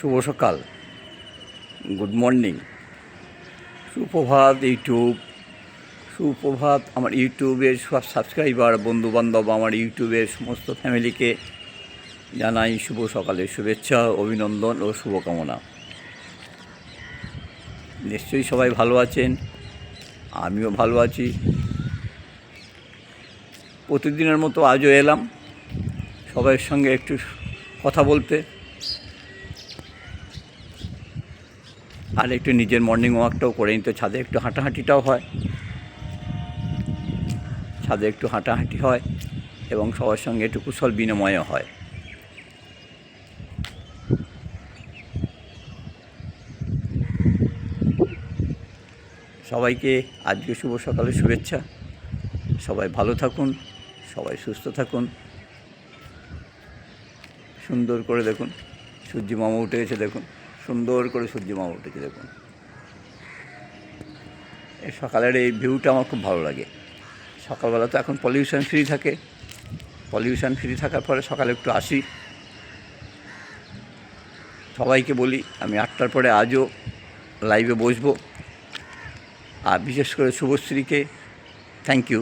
শুভ সকাল। Good morning. সুপ্রভাত YouTube. সুপ্রভাত আমার ইউটিউবের সব সাবস্ক্রাইবার, বন্ধুবান্ধব আমার ইউটিউবের সমস্ত ফ্যামিলিকে জানাই শুভ সকালের শুভেচ্ছা, অভিনন্দন ও শুভকামনা। নিশ্চয়ই সবাই ভালো আছেন, আমিও ভালো আছি। প্রতিদিনের মতো আজও এলাম, সবাইয়ের সঙ্গে একটু কথা বলতে। আর একটু নিজের মর্নিং ওয়াকটাও করে নিতে। ছাদে একটু হাঁটাহাঁটিটাও হয়। ছাদে একটু হাঁটাহাঁটি হয় এবং সবার সঙ্গে একটু কুশল বিনিময়ও হয়। সবাইকে আজকে শুভ সকালের শুভেচ্ছা। সবাই ভালো থাকুন, সবাই সুস্থ থাকুন। সুন্দর করে দেখুন। সূর্য মামা উঠে গেছে দেখুন। সুন্দর করে সূর্য মামা উঠেছে দেখুন। এই সকালের এই ভিউটা আমার খুব ভালো লাগে। সকালবেলা তো এখন পলিউশন ফ্রি থাকে। পলিউশন ফ্রি থাকার পরে সকালে একটু আসি। সবাইকে বলি, আমি আটটার পরে আজও লাইভে বসবো। আর বিশেষ করে শুভশ্রীকে থ্যাংক ইউ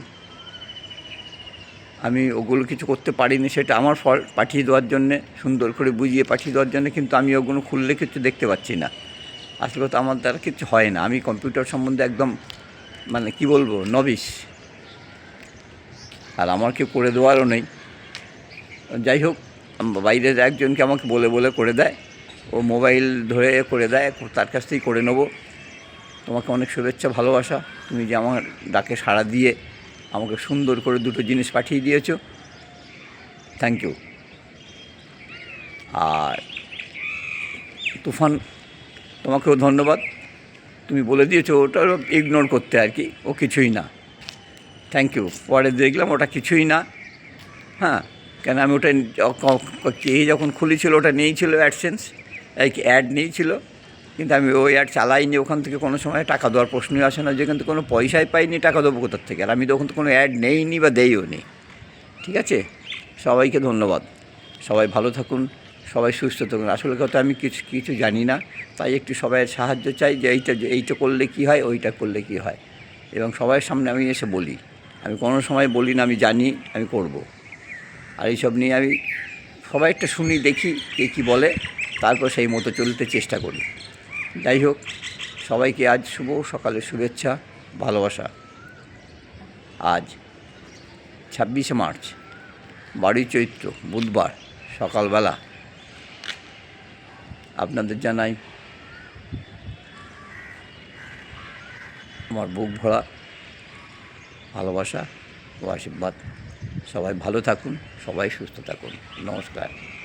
আমি ওগুলো কিছু করতে পারিনি, সেটা আমার ফল পাঠিয়ে দেওয়ার জন্যে, সুন্দর করে বুঝিয়ে পাঠিয়ে দেওয়ার জন্য, কিন্তু আমি ওগুলো খুললে কিছু দেখতে পাচ্ছি না। আসলে তো আমার দ্বারা কিছু হয় না। আমি কম্পিউটার সম্বন্ধে একদম মানে কি বলব নবিস আর আমার কেউ করে দেওয়ারও নেই। যাই হোক বাইরের একজনকে আমাকে বলে বলে করে দেয়। ও মোবাইল ধরে করে দেয়, তার কাছ থেকেই করে নেব। তোমাকে অনেক শুভেচ্ছা, ভালোবাসা। তুমি যে আমার ডাকে সাড়া দিয়ে আমাকে সুন্দর করে দুটো জিনিস পাঠিয়ে দিয়েছ। থ্যাংক ইউ আর তুফান, তোমাকেও ধন্যবাদ। তুমি বলে দিয়েছ, ওটা ইগনোর করতে আর কি, ও কিছুই না। থ্যাংক ইউ পরে দেখলাম ওটা কিছুই না। হ্যাঁ কেন আমি ওটা কে যখন খুলেছিল ওটা নিয়েছিল অ্যাডসেন্স এই অ্যাড নিয়েছিল কিন্তু আমি ওই অ্যাড চালাইনি, ওখান থেকে কোনো সময় টাকা দেওয়ার প্রশ্নই আসে না যেখান থেকে কোনো পয়সাই পাইনি, টাকা দেবো কোথার থেকে? আর আমি তো ওখান থেকে কোনো অ্যাড নেইনি বা দেইও নি। ঠিক আছে? সবাইকে ধন্যবাদ। সবাই ভালো থাকুন, সবাই সুস্থ থাকুন। আসলে কথা আমি কিছু কিছু জানি না, তাই একটু সবাইয়ের সাহায্য চাই যে এইটা এইটা করলে কি হয়, ওইটা করলে কি হয়। এবং সবার সামনে আমি এসে বলি। আমি কোনো সময় বলি না, আমি জানি, আমি করব। আর এইসব নিয়ে আমি সবাই একটা শুনি, দেখি কে কী বলে, তারপর সেই মতো চলতে চেষ্টা করি। যাই হোক, সবাইকে আজ শুভ সকালের শুভেচ্ছা, ভালোবাসা। আজ ছাব্বিশে মার্চ বারোই চৈত্র, বুধবার, সকালবেলা। আপনাদের জানাই আমার বুক ভরা ভালোবাসা ও আশীর্বাদ। সবাই ভালো থাকুন, সবাই সুস্থ থাকুন। নমস্কার।